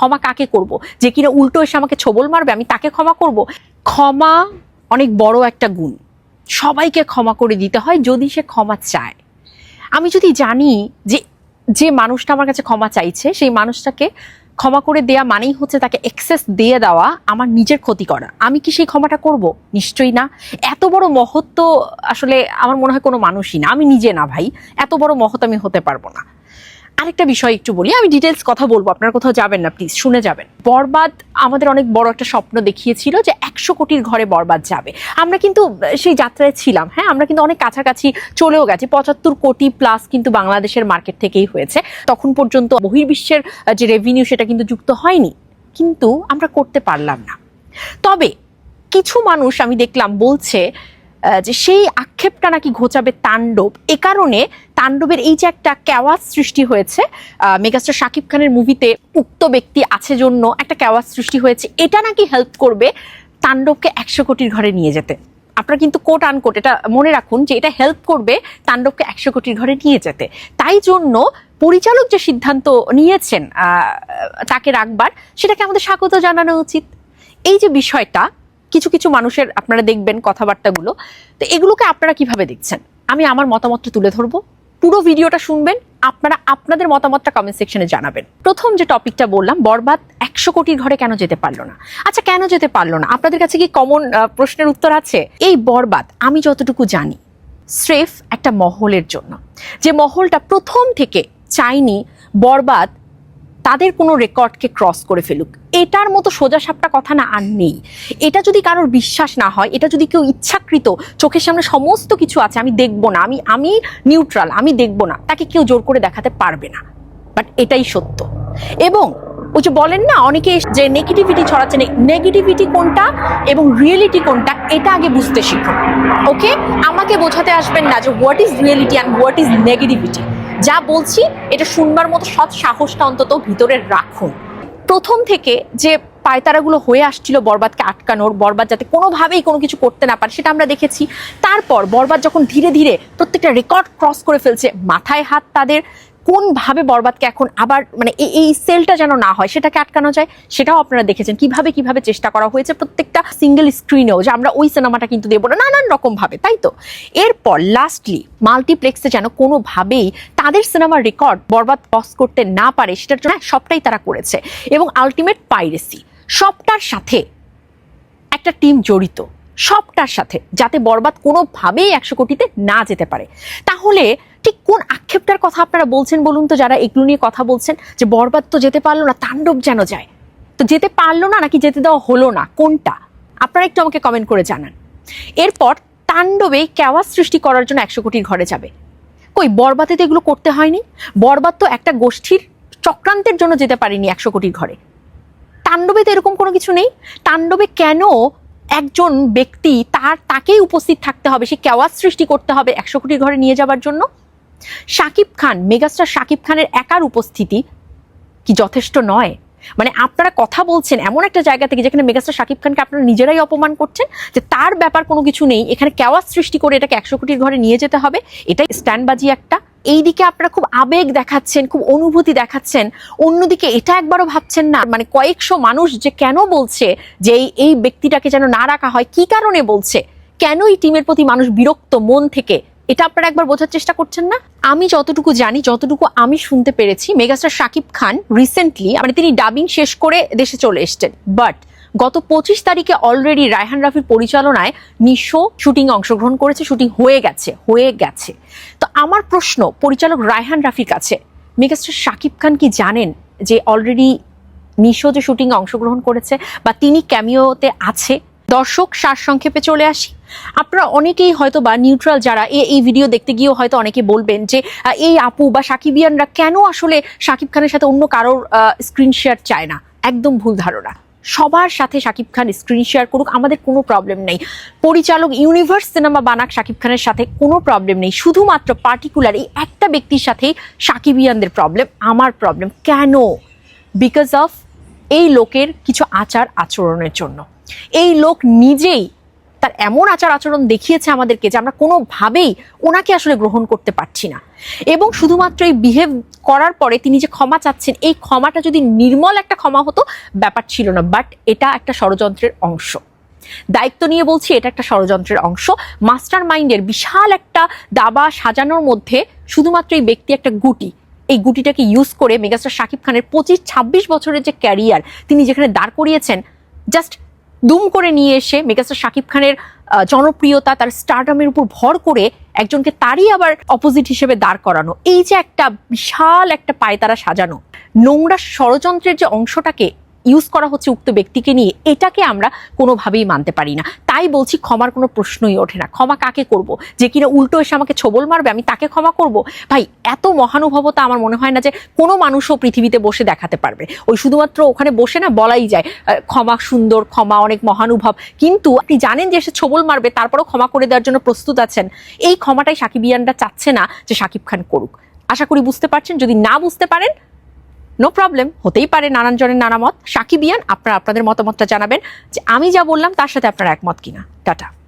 ক্ষমা কাকে করব? যে কিনা উল্টো এসে আমাকে ছবল মারবে, আমি তাকে ক্ষমা করব? ক্ষমা অনেক বড় একটা গুণ। সবাইকে ক্ষমা করে দিতে হয় যদি সে ক্ষমা চায়। আমি যদি জানি যে যে মানুষটা আমার কাছে ক্ষমা চাইছে, সেই মানুষটাকে ক্ষমা করে দেয়া মানেই হচ্ছে তাকে এক্সেস দিয়ে দেওয়া, আমার নিজের ক্ষতি করা। আমি কি সেই ক্ষমাটা করব? নিশ্চয়ই না। এত বড় মহত্ব আসলে আমার মনে হয় কোনো মানুষই না। আমি নিজে না ভাই। এত বড় মহৎ আমি হতে পারব না। আরেকটা বিষয় একটু বলি, আমি ডিটেলস কথা বলব, আপনার কোথাও যাবেন না প্লিজ শুনে যাবেন। বরবাদ আমাদের অনেক বড় একটা স্বপ্ন দেখিয়েছিল যে একশো কোটির ঘরে বরবাদ যাবে। আমরা কিন্তু সেই যাত্রায় ছিলাম হ্যাঁ? আমরা কিন্তু অনেক কাছাকাছি চলেও গেছি, পঁচাত্তর কোটি প্লাস কিন্তু বাংলাদেশের মার্কেট থেকেই হয়েছে। তখন পর্যন্ত বহির্বিশ্বের যে রেভিনিউ সেটা কিন্তু যুক্ত হয়নি। কিন্তু আমরা করতে পারলাম না। তবে কিছু মানুষ, আমি দেখলাম, বলছে যে সেই আক্ষেপটা নাকি ঘোচাবে তাণ্ডব, এ কারণে তাণ্ডবের এই যে একটা ক্যাওয়াজ সৃষ্টি হয়েছে মেগাস্টার শাকিব খানের মুভিতে উক্ত ব্যক্তি আছে জন্য একটা ক্যাওয়াজ সৃষ্টি হয়েছে, এটা নাকি হেল্প করবে তাণ্ডবকে একশো কোটির ঘরে নিয়ে যেতে? আপনারা কিন্তু কোট আনকোট এটা মনে রাখুন যে এটা হেল্প করবে তাণ্ডবকে একশো কোটির ঘরে নিয়ে যেতে। তাই জন্য পরিচালক যে সিদ্ধান্ত নিয়েছেন তাকে রাখবার, সেটাকে আমাদের স্বাগত জানানো উচিত। এই যে বিষয়টা, কিছু কিছু মানুষের আপনারা দেখবেন কথাবার্তাগুলো, তো এগুলোকে আপনারা কীভাবে দেখছেন? আমি আমার মতামতটা তুলে ধরবো। পুরো ভিডিওটা শুনবেন, আপনারা আপনাদের মতামতটা কমেন্ট সেকশনে জানাবেন। প্রথম যে টপিকটা বললাম, বরবাদ একশো কোটির ঘরে কেন যেতে পারল না? আচ্ছা কেন যেতে পারল না? আপনাদের কাছে কি কমন প্রশ্নের উত্তর আছে? এই বরবাদ, আমি যতটুকু জানি, স্রেফ একটা মহলের জন্য। যে মহলটা প্রথম থেকে চাইনি বরবাদ তাদের কোনো রেকর্ডকে ক্রস করে ফেলুক। এটার মতো সোজা সাপটা কথা না আর নেই। এটা যদি কারোর বিশ্বাস না হয়, এটা যদি কেউ ইচ্ছাকৃত, চোখের সামনে সমস্ত কিছু আছে, আমি দেখব না, আমি আমি নিউট্রাল আমি দেখব না, তাকে কেউ জোর করে দেখাতে পারবে না। বাট এটাই সত্য। এবং ওই যে বলেন না, অনেকে যে নেগেটিভিটি ছড়াচ্ছে নেগেটিভিটি কোনটা এবং রিয়েলিটি কোনটা, এটা আগে বুঝতে শিখুন। ওকে? আমাকে বোঝাতে আসবেন না যে what is reality and what is negativity যা বলছি, এটা শুনবার মতো সৎ সাহসটা অন্তত ভিতরে রাখুন প্রথম থেকে যে পায়তারাগুলো হয়ে আসছিল বরবাদকে আটকানোর, বরবাদ যাতে কোনোভাবেই কোনো কিছু করতে না পারে, সেটা আমরা দেখেছি। তারপর বরবাদ যখন ধীরে ধীরে প্রত্যেকটা রেকর্ড ক্রস করে ফেলছে, মাথায় হাত তাদের কোনভাবে বরবাদকে এখন আবার মানে এই- সেলটা যেন না হয় সেটাকে আটকানো যায় সেটাও আপনারা দেখেছেন। কীভাবে কীভাবে চেষ্টা করা হয়েছে প্রত্যেকটা সিঙ্গেল স্ক্রিনেও যে আমরা ওই সিনেমাটা কিন্তু দেবো না নানান রকম ভাবে তাই তো? এরপর লাস্টলি মাল্টিপ্লেক্সে যেন কোনোভাবেই তাদের সিনেমার রেকর্ড বরবাদ ক্রস করতে না পারে সেটার জন্য হ্যাঁ, সবটাই তারা করেছে। এবং আলটিমেট পাইরেসি সবটার সাথে একটা টিম জড়িত সবটার সাথে যাতে বরবাদ কোনোভাবেই একশো কোটিতে না যেতে পারে। তাহলে ঠিক কোন আক্ষেপটার কথা আপনারা বলছেন বলুন তো, যারা এগুলো নিয়ে কথা বলছেন, যে বরবাদ তো যেতে পারল না, তাণ্ডব যেন যায়। তো যেতে পারল না নাকি যেতে দেওয়া হলো না? কোনটা? আপনারা একটু আমাকে কমেন্ট করে জানান। এরপর তাণ্ডবে কেওয়াজ সৃষ্টি করার জন্য একশো কোটির ঘরে যাবে। কই, বরবাদে তো এগুলো করতে হয়নি? বরবাদ তো একটা গোষ্ঠীর চক্রান্তের জন্য যেতে পারেনি একশো কোটির ঘরে। তাণ্ডবে তো এরকম কোনো কিছু নেই। তাণ্ডবে কেন একজন ব্যক্তি তার, তাকেই উপস্থিত থাকতে হবে? সে কেওয়াজ সৃষ্টি করতে হবে একশো কোটির ঘরে নিয়ে যাবার জন্য? শাকিব খান, মেগাস্টার শাকিব খানের একার উপস্থিতি কি যথেষ্ট নয়? মানে আপনারা কথা বলছেন এমন একটা জায়গা থেকে যেখানে মেগাস্টার শাকিব খানকে আপনারা নিজেরাই অপমান করছেন যে তার ব্যাপার কোনো কিছু নেই, এখানে কেওয়াজ সৃষ্টি করে এটাকে একশো কোটির ঘরে নিয়ে যেতে হবে, এটাই স্ট্যান্ডবাজি একটা। এইদিকে আপনারা খুব আবেগ দেখাচ্ছেন, খুব অনুভূতি দেখাচ্ছেন, অন্যদিকে এটা একবারও ভাবছেন না মানে কয়েকশো মানুষ যে কেন বলছে যে এই ব্যক্তিটাকে যেন না রাখা হয়, কি কারণে বলছে? কেন এই টিমের প্রতি মানুষ বিরক্ত মন থেকে এটা আপনারা একবার বোঝার চেষ্টা করছেন না? আমি যতটুকু জানি, যতটুকু আমি শুনতে পেরেছি, মেগাস্টার শাকিব খান রিসেন্টলি মানে তিনি ডাবিং শেষ করে দেশে চলে এসছেন। বাট গত পঁচিশ তারিখে অলরেডি রায়হান রাফির পরিচালনায় নিশো শুটিং অংশগ্রহণ করেছে, শুটিং হয়ে গেছে হয়ে গেছে। তো আমার প্রশ্ন, পরিচালক রায়হান রাফির কাছে, মেগাস্টার শাকিব খান কি জানেন যে অলরেডি নিশো যে শুটিংয়ে অংশগ্রহণ করেছে বা তিনি ক্যামিওতে আছে? দর্শক সারসংক্ষেপে চলে আসি। আপনারা অনেকেই হয়তো বা নিউট্রাল যারা এই ভিডিও দেখতে গিয়েও হয়তো অনেকে বলবেন যে এই আপু বা সাকিবিয়ানরা কেন আসলে শাকিব খানের সাথে অন্য কারোর স্ক্রিন শেয়ার চায় না? একদম ভুল ধারণা। সবার সাথে শাকিব খান স্ক্রিন শেয়ার করুক, আমাদের কোনো প্রবলেম নেই। পরিচালক ইউনিভার্স সিনেমা বানাক শাকিব খানের সাথে কোনো প্রবলেম নেই। শুধুমাত্র পার্টিকুলার এই একটা ব্যক্তির সাথেই সাকিবিয়ানদের প্রবলেম আমার প্রবলেম কেন? বিকজ অফ এই লোকের কিছু আচার আচরণের জন্য। এই লোক নিজেই তার এমন আচার আচরণ দেখিয়েছে আমাদেরকে যে আমরা কোনোভাবেই ওনাকে আসলে গ্রহণ করতে পারছি না। এবং শুধুমাত্র এই বিহেভ করার পরে তিনি যে ক্ষমা চাচ্ছেন, এই ক্ষমাটা যদি নির্মল একটা ক্ষমা হতো, ব্যাপার ছিল না। বাট এটা একটা ষড়যন্ত্রের অংশ। দায়িত্ব নিয়ে বলছি, এটা একটা ষড়যন্ত্রের অংশ। মাস্টার মাইন্ডের বিশাল একটা দাবা সাজানোর মধ্যে শুধুমাত্র এই ব্যক্তি একটা গুটি। এই গুটিটাকে ইউজ করে মেগাস্টার শাকিব খানের পঁচিশ ছাব্বিশ বছরের যে ক্যারিয়ার তিনি যেখানে দাঁড় করিয়েছেন জাস্ট দুম করে নিয়ে এসে মেগাস্টার শাকিব খানের জনপ্রিয়তা, তার স্টারডামের উপর ভর করে একজনকে তারই আবার অপোজিট হিসেবে দাঁড় করানো। এই যে একটা বিশাল একটা পায়তারা সাজানো। নোংরা ষড়যন্ত্রের যে অংশটাকে ইউজ করা হচ্ছে উক্ত ব্যক্তিকে নিয়ে, এটাকে আমরা কোনোভাবেই মানতে পারি না। তাই বলছি ক্ষমার কোনো প্রশ্নই ওঠে না। ক্ষমা কাকে করব? যে কিনা উল্টো এসে আমাকে ছবল মারবে, আমি তাকে ক্ষমা করব? ভাই, এত মহানুভবতা আমার মনে হয় না যে কোনো মানুষও পৃথিবীতে বসে দেখাতে পারবে। ওই শুধুমাত্র ওখানে বসে না, বলাই যায় ক্ষমা সুন্দর, ক্ষমা অনেক মহানুভব। কিন্তু আপনি জানেন যে সে ছবল মারবে, তারপরেও ক্ষমা করে দেওয়ার জন্য প্রস্তুত আছেন। এই ক্ষমাটাই সাকিবিয়ানরা চাচ্ছে না যে সাকিব খান করুক। আশা করি বুঝতে পারছেন। যদি না বুঝতে পারেন নো প্রবলেম হতেই পারে নানান জনের নানা মত। সাকিবিয়ান আপনারা আপনাদের মতামতটা জানাবেন যে আমি যা বললাম তার সাথে আপনারা একমত কিনা। টাটা।